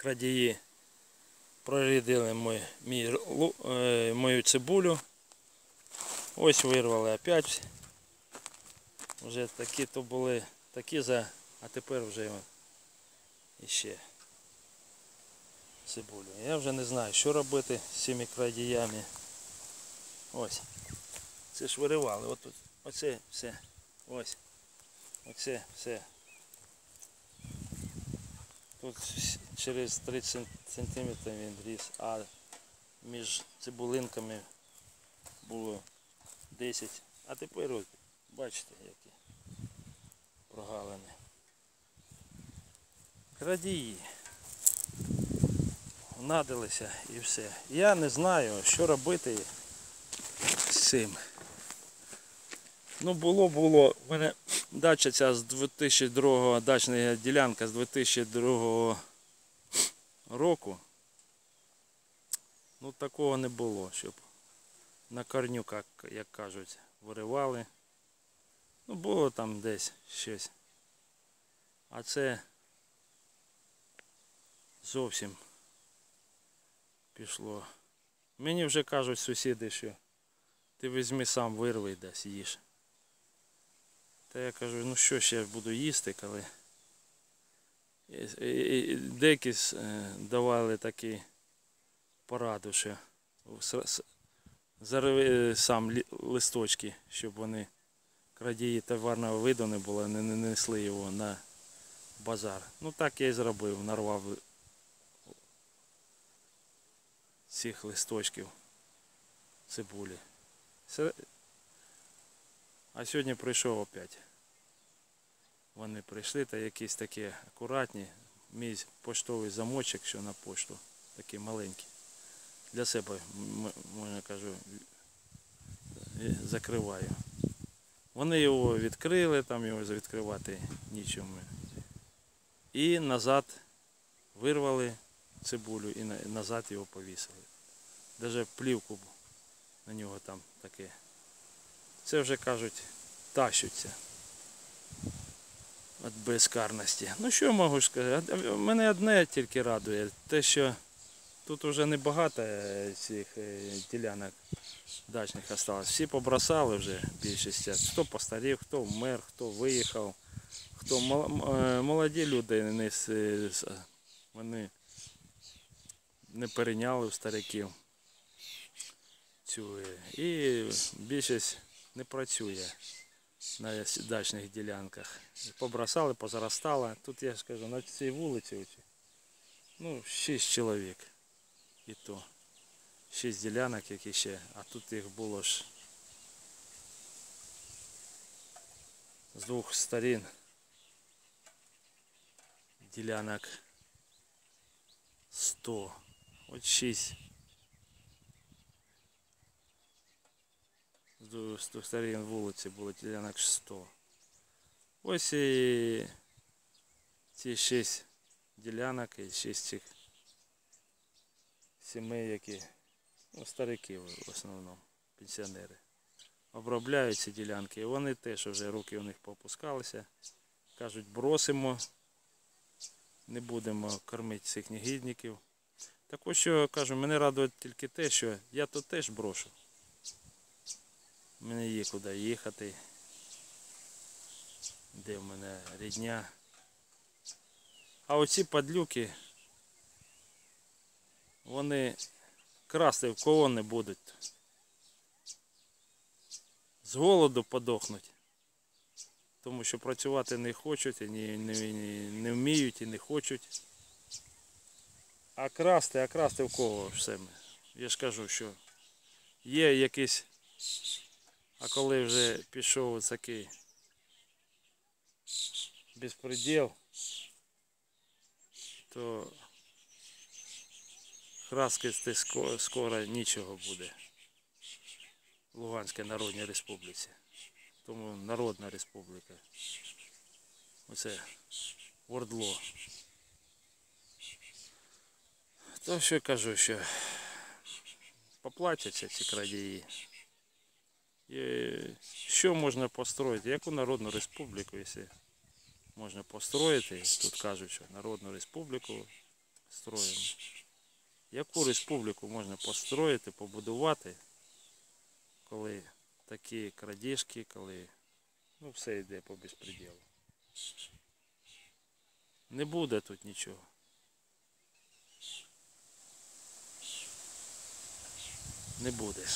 крадії мій, лу- е, мою цибулю. Ось вирвали опять. Вже такі то були, такі за, а тепер вже іще цибулю. Я вже не знаю, що робити з цими крадіями. Ось. Це ж виривали. От. Оце все. Ось. Оце все. Тут через 30 сантиметрів він ріс, а між цибулинками було 10. А тепер от, бачите, які прогалини. Крадії. Надилися і все. Я не знаю, що робити з цим. Ну було, було. У мене дача ця з 2002 дачна ділянка з 2002 року. Ну такого не було, щоб на корню, як, як кажуть, виривали. Ну було там десь щось. А це зовсім пішло. Мені вже кажуть сусіди, що ти візьми сам вирви десь їж. Та я кажу, ну що ще я буду їсти, коли. Деякі е, давали такі пораду, що зарви е, сам листочки, щоб вони крадії товарного виду не було, не несли його на базар. Ну так я і зробив, нарвав цих листочків цибулі. А сьогодні прийшов опять. Вони прийшли та якісь такі акуратні. Мій поштовий замочок, що на пошту, такий маленький. Для себе, можна кажу, е, закриваю. Вони його відкрили, там його відкривати нічому. І назад вирвали цибулю і назад його повісили. Даже плівку на нього там таке. Це вже кажуть, тащуться від безкарності. Ну що можу сказати? Мене одне тільки радує, те, що тут вже не багато е, цих е, ділянок дачних осталось. Всі побросали вже більшість. Хто постарів, хто вмер, хто виїхав, хто е, молоді люди не вони не перейняли у стариків цю. І більшість не працює на дачних ділянках. Побросали, позаростало. Тут я ж кажу, на цій вулиці, ну, 6 чоловік. І то. 6 ділянок, які ще, а тут їх було ж з двох сторін ділянок 100. От 6. З двох- сторін вулиці було ділянок 100. Ось і ці 6 ділянок і 6 цих сімей, які ну, старики в основному, пенсіонери. Обробляють ці ділянки. І вони теж вже руки у них попускалися. Кажуть, бросимо, не будемо кормити цих негідників. Так ось що кажу, мене радує тільки те, що я тут теж брошу. Мені є куди їхати. Де в мене рідня. А оці падлюки, вони красти в кого не будуть. З голоду подохнуть. Тому що працювати не хочуть, і не, не, не вміють і не хочуть. А красти, а красти в кого все? Я ж кажу, що є якийсь, а коли вже пішов такий безпреділ, то храскати ско- скоро нічого буде в Луганській Народній Республіці. Тому Народна Республіка. Оце Ордло. То що кажу, що поплатяться ці крадії. Що можна построїти? Яку Народну Республіку, якщо можна построїти? Тут кажуть, що Народну Республіку строїмо. Яку республіку можна построїти, побудувати, коли такі крадіжки, коли ну, все йде по безпреділу. Не буде тут нічого. Не буде.